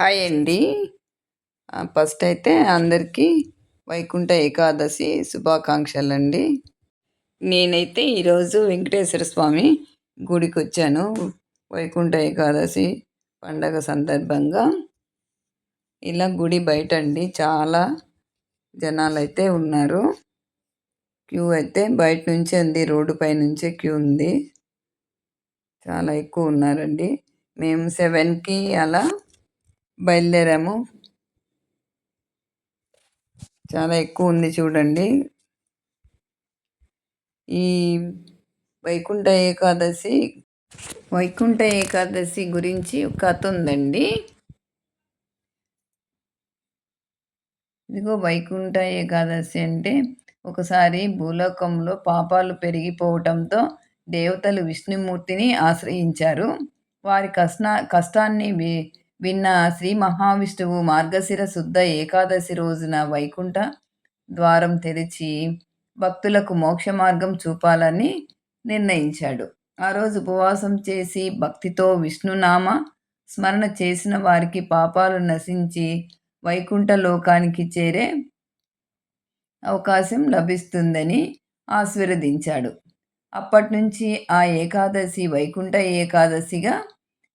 Hi అండి. First అయితే అందరికీ వైకుంఠ ఏకాదశి శుభాకాంక్షలు అండి నేనైతే ఈరోజు వెంకటేశ్వర స్వామి గుడికి వచ్చాను వైకుంఠ ఏకాదశి పండగ సందర్భంగా. ఇలా గుడి బయట అండి చాలా జనాలు అయితే ఉన్నారు. క్యూ అయితే బయట నుంచే ఉంది. రోడ్డు పై నుంచే క్యూ ఉంది. చాలా ఎక్కువ ఉన్నారండి. మేము సెవెన్కి అలా బయలుదేరాము. చాలా ఎక్కువ ఉంది చూడండి. ఈ వైకుంఠ ఏకాదశి వైకుంఠ ఏకాదశి గురించి ఒక కథ ఉందండి. ఇదిగో వైకుంఠ ఏకాదశి అంటే ఒకసారి భూలోకంలో పాపాలు పెరిగిపోవటంతో దేవతలు విష్ణుమూర్తిని ఆశ్రయించారు. వారి కష్ట కష్టాన్ని విన్న శ్రీ మహావిష్ణువు మార్గశిర శుద్ధ ఏకాదశి రోజున వైకుంఠ ద్వారం తెరిచి భక్తులకు మోక్ష మార్గం చూపాలని నిర్ణయించాడు. ఆ రోజు ఉపవాసం చేసి భక్తితో విష్ణునామ స్మరణ చేసిన వారికి పాపాలు నశించి వైకుంఠ లోకానికి చేరే అవకాశం లభిస్తుందని ఆశీర్వదించాడు. అప్పటి నుంచి ఆ ఏకాదశి వైకుంఠ ఏకాదశిగా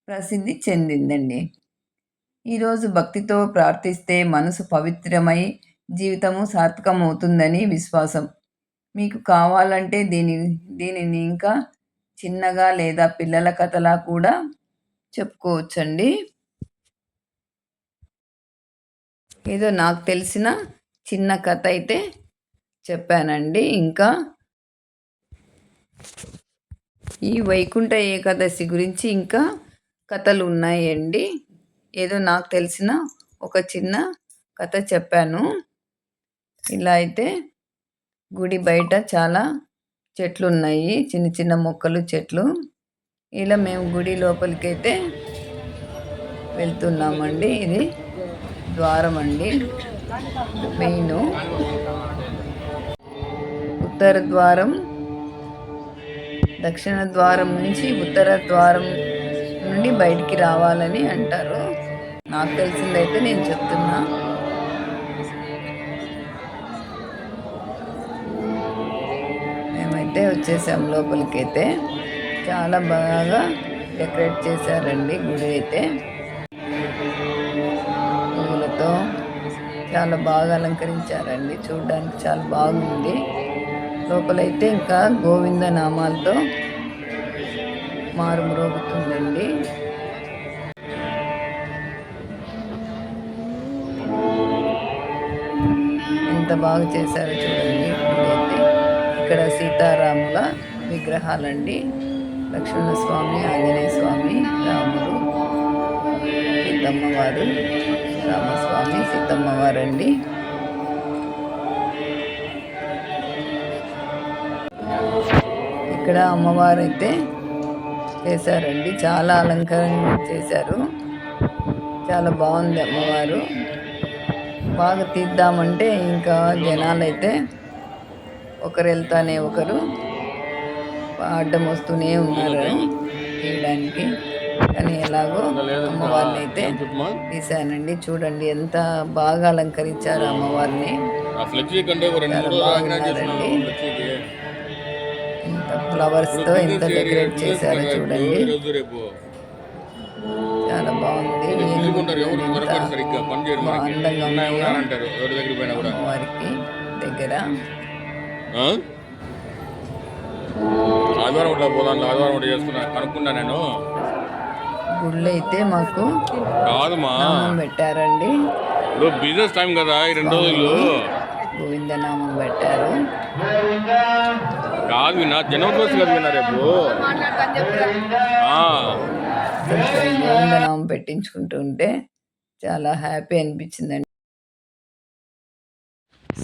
ప్రసిద్ధి చెందిందండి. ఈరోజు భక్తితో ప్రార్థిస్తే మనసు పవిత్రమై జీవితము సార్థకమవుతుందని విశ్వాసం. మీకు కావాలంటే దీని దీనిని ఇంకా చిన్నగా లేదా పిల్లల కథలా కూడా చెప్పుకోవచ్చండి. ఏదో నాకు తెలిసిన చిన్న కథ అయితే చెప్పానండి. ఇంకా ఈ వైకుంఠ ఏకాదశి గురించి ఇంకా కథలు ఉన్నాయండి. ఏదో నాకు తెలిసిన ఒక చిన్న కథ చెప్పాను. ఇలా అయితే గుడి బయట చాలా చెట్లు ఉన్నాయి చిన్న చిన్న మొక్కలు చెట్లు. ఇలా మేము గుడి లోపలికైతే వెళ్తున్నామండి. ఇది ద్వారం అండి. మెయిన్ ఉత్తర ద్వారం దక్షిణ ద్వారం నుంచి ఉత్తర ద్వారం నుండి బయటికి రావాలని అంటారు. నాకు తెలిసిందైతే నేను చెప్తున్నా. మేమైతే వచ్చేసాం లోపలికి అయితే చాలా బాగా డెకరేట్ చేశారండి గుడి అయితే. పువ్వులతో చాలా బాగా అలంకరించారండి. చూడడానికి చాలా బాగుంది. లోపలైతే ఇంకా గోవింద నామాలతో మారుమ్రోగుతుందండి. ఎంత బాగా చేశారో చూడండి. గుడి ఇక్కడ సీతారాముల విగ్రహాలండి. లక్ష్మణస్వామి ఆంజనేయ స్వామి రాముడు సీతమ్మవారు రామస్వామి సీతమ్మవారండి. ఇక్కడ అమ్మవారు అయితే చేశారండి. చాలా అలంకరణ చేశారు. చాలా బాగుంది అమ్మవారు. బాగా తీద్దామంటే ఇంకా జనాలు అయితే ఒకరు వెళ్తానే ఒకరు అడ్డం వస్తూనే ఉన్నారు తీయడానికి. కానీ ఎలాగో అమ్మవారిని అయితే తీశానండి. చూడండి ఎంత బాగా అలంకరించారు అమ్మవారిని ఫ్లవర్స్తో ఎంత డెకరేట్ చేశారో చూడండి. చాలా బాగుంది. అమ్మవారికి దగ్గర. ఆదివారం ఇట్లా పోదాం ఆదివారం ఒకటి చేస్తున్నా కనుక్కున్నా నేను. గుళ్ళు అయితే మాకు కాదుమా? పెట్టారండి. ఇప్పుడు బిజినెస్ టైం కదా ఈ రెండు రోజులు. గోవిందనామం పెట్టారు. కాదు విన్నా జనవరి రోజు కదా విన్నా రేపు. ఆ, కొంచెం పెట్టించుకుంటూ ఉంటే చాలా హ్యాపీ అనిపించిందండి.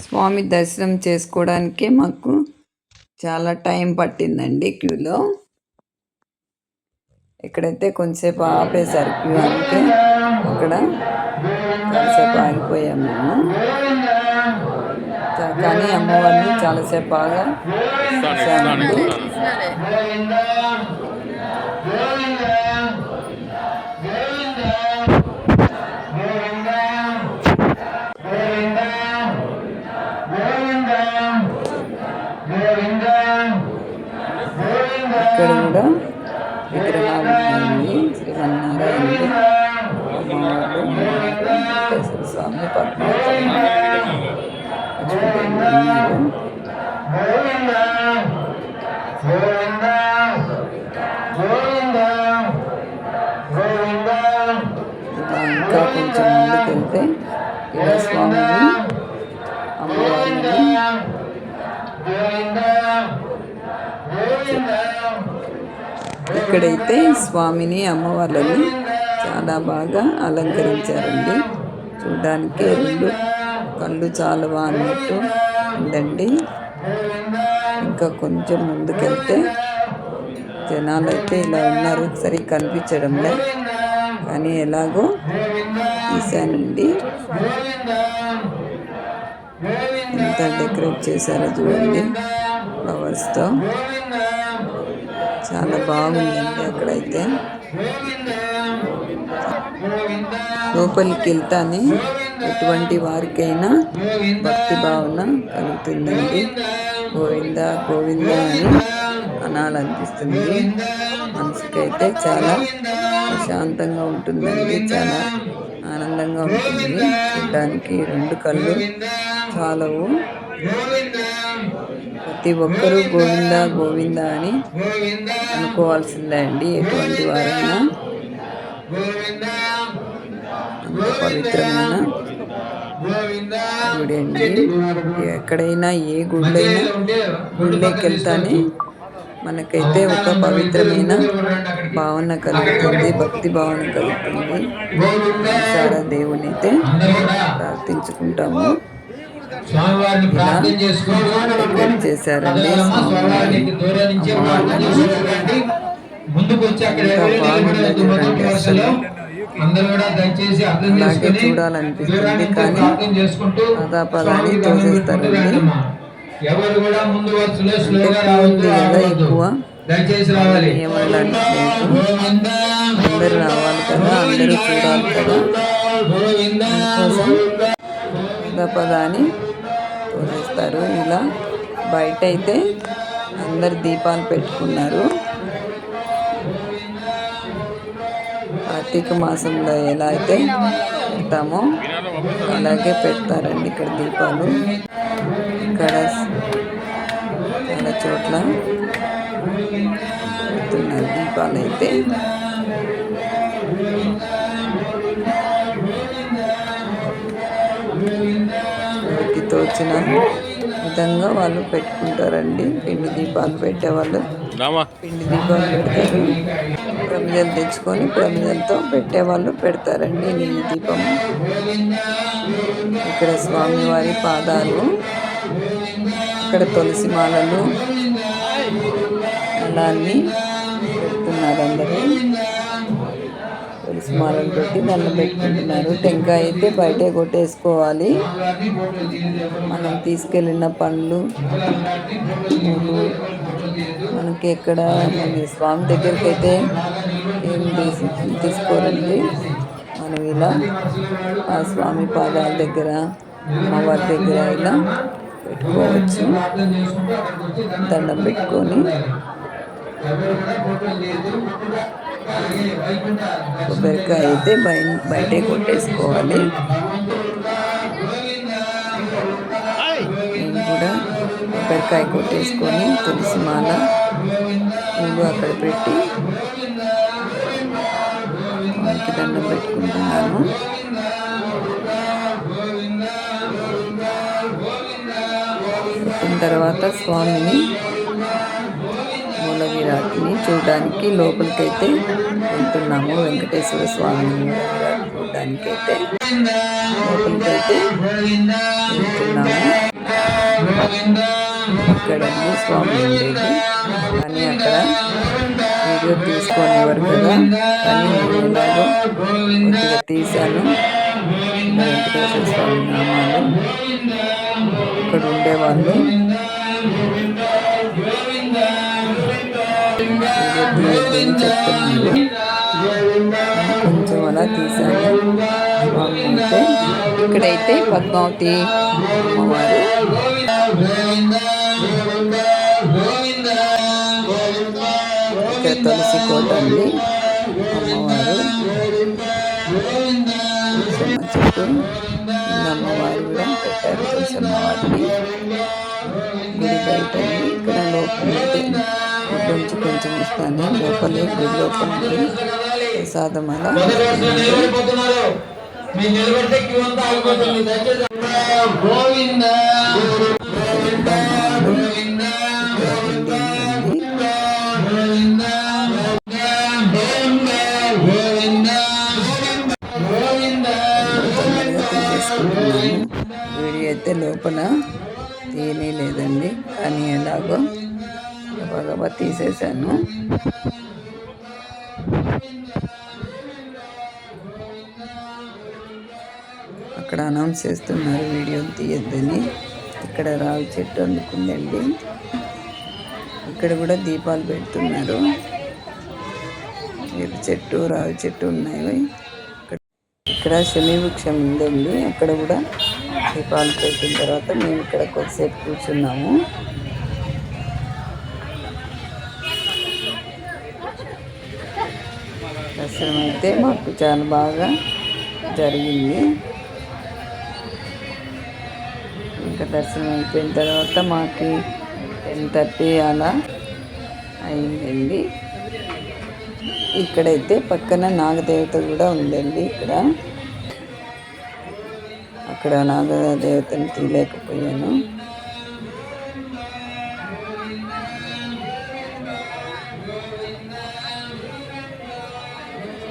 స్వామి దర్శనం చేసుకోవడానికే మాకు చాలా టైం పట్టిందండి క్యూలో. ఇక్కడైతే కొంచెంసేపు ఆపేశారు క్యూ అంటే అక్కడ చాలాసేపు ఆగిపోయాము మేము. కానీ అమ్మవారిని చాలాసేపు బాగా చూసామండి ఇస్తాను స్వామి పద్మావతమ్మ చూడండి మీరు ఇంకా కొంచెం ముందుకెళ్తే ఇలా స్వామిని అమ్మవారిని ఇక్కడైతే స్వామిని అమ్మవార్లని చాలా బాగా అలంకరించారండి. చూడడానికి రెండు కళ్ళు చాలవా అన్నట్టు ఉందండి. ఇంకా కొంచెం ముందుకెళ్తే జనాలు అయితే ఇలా ఉన్నారు. సరిగ్గా కనిపించడంలే. కానీ ఎలాగో తీశానండి ఎంత డెకరేట్ చేశారో చూడండి. ఫ్లవర్స్తో చాలా బాగుందండి అక్కడైతే. లోపలికి వెళ్తానే ఎటువంటి వారికైనా భక్తి భావన కలుగుతుందండి. గోవింద గోవింద అని అనాలనిపిస్తుంది మనసుకైతే చాలా ప్రశాంతంగా ఉంటుందండి చాలా ఆనందంగా ఉంటుంది. చూడడానికి రెండు కళ్ళు చాలవు. ప్రతి ఒక్కరూ గోవింద గోవింద అని అనుకోవాల్సిందే అండి. ఎటువంటి వారైనా అంత పవిత్రమైన గుడి అండి ఎక్కడైనా ఏ గుళ్ళైనా గుళ్ళకి వెళ్తానే మనకైతే ఒక పవిత్రమైన భావన కలుగుతుంది భక్తి భావన కలుగుతుంది. చాలా దేవుని అయితే ప్రార్థించుకుంటాము. చేశారండి. అమ్మవారికి దూరం అందరూ కూడా దయచేసి అర్థం అలాగే చేసుకుని చూడాలనిపిస్తుంది కానీ పదాపదాన్ని తోసేస్తారండి. పెట్టుకుంటూ రండమ్మా. ఎవరు కూడా ముందు వరుసలో స్లోగా ఎక్కువ రావద్దు. దయచేసి రావాలి అందరూ రావాలి కదా అందరూ చూడాలి కదా పదాన్ని తోసేస్తారు ఇలా బయట అయితే అందరు దీపాలు పెట్టుకున్నారు కార్తీక మాసంలో ఎలా అయితే పెడతామో అలాగే పెడతారండి ఇక్కడ దీపాలు. ఇక్కడ చాలా చోట్ల పెడుతున్నారు దీపాలు అయితే తోచిన విధంగా వాళ్ళు పెట్టుకుంటారండి. పిండి దీపాలు పెట్టేవాళ్ళు. పిండి దీపాలు పెడతారు. ప్రమిదలు తెచ్చుకొని ప్రమిదలతో పెట్టేవాళ్ళు పెడతారండి నీళ్ళ దీపం. ఇక్కడ స్వామివారి పాదాలు ఇక్కడ తులసి మాలలు అలా అన్ని పెడుతున్నారు అందరూ. తులసి మాలలు పెట్టి దండం పెట్టుకుంటున్నారు. టెంకాయ అయితే బయటే కొట్టేసుకోవాలి. మనం తీసుకెళ్ళిన పండ్లు పూలు మనకి ఎక్కడ స్వామి దగ్గరికి అయితే ఏం తీసుకోరండి. మనం ఇలా ఆ స్వామి పాదాల దగ్గర అమ్మవారి దగ్గర ఇలా పెట్టుకోవచ్చు. దండం పెట్టుకొని. కొబ్బరికాయ అయితే బయ బయటే కొట్టేసుకోవాలి. కొబ్బరికాయ కొట్టేసుకొని తులసి మాల పూలు అక్కడ పెట్టి మనకి దండం పెట్టుకుంటున్నాను. పెట్టిన తర్వాత స్వామిని మూల చూడడానికి లోపలికైతే వెళ్తున్నాము వెంకటేశ్వర స్వామిని మూల అయితే చూడడానికైతే లోపలికైతే వెళ్తున్నాము. ఇక్కడ స్వామి ఉండేది. కానీ అక్కడ వీడియో తీసుకునేవారు కదా కానీ నేను కొద్దిగా తీశాను. వెంకటేశ్వర స్వామి నామాలు. ఇక్కడ ఉండేవాళ్ళు. చెప్తున్నారు. కొంచెం అలా తీశాను. స్వామి అంటే ఇక్కడైతే పద్మావతి అమ్మవారు. తులసి కోట అండి అమ్మవారు. చెమ్మ చెట్టు అమ్మవారు కూడా పెట్టారు తులసమ్మ వారిని గుడి బయట ఇక్కడ లోపల కొంచెం కొంచెం ఇస్తాను లోపలే గుడి లోపల ప్రసాదం అలా మొదటి తొందరగా వీడియో అయితే లోపల తీయనే లేదండి కానీ ఎలాగో గబగబా తీసేసాను అక్కడ అనౌన్స్ చేస్తున్నారు వీడియో తీయొద్దని. ఇక్కడ రావి చెట్టు అందుకుందండి. ఇక్కడ కూడా దీపాలు పెడుతున్నారు. చెట్టు రావి చెట్టు ఉన్నాయి. ఇక్కడ- ఇక్కడ శని వృక్షం ఉందండి. అక్కడ కూడా దీపాలు పెట్టిన తర్వాత మేము ఇక్కడ కొద్దిసేపు కూర్చున్నాము. దర్శనం అయితే మాకు చాలా బాగా జరిగింది. ఇంకా దర్శనం అయిపోయిన తర్వాత మాకు టెన్ థర్టీ అలా అయిందండి. ఇక్కడైతే పక్కన నాగదేవత కూడా ఉందండి ఇక్కడ. అక్కడ నాగదేవతను తీయలేకపోయాను.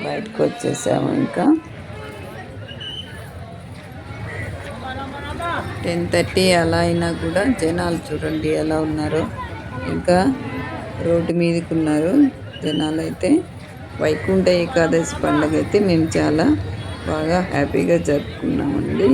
బయటకు వచ్చేసాము ఇంకా. టెన్ థర్టీ అలా అయినా కూడా జనాలు చూడండి ఎలా ఉన్నారో. ఇంకా రోడ్డు మీదకి ఉన్నారు జనాలు అయితే వైకుంఠ ఏకాదశి పండుగ అయితే మేము చాలా బాగా హ్యాపీగా జరుపుకున్నామండి.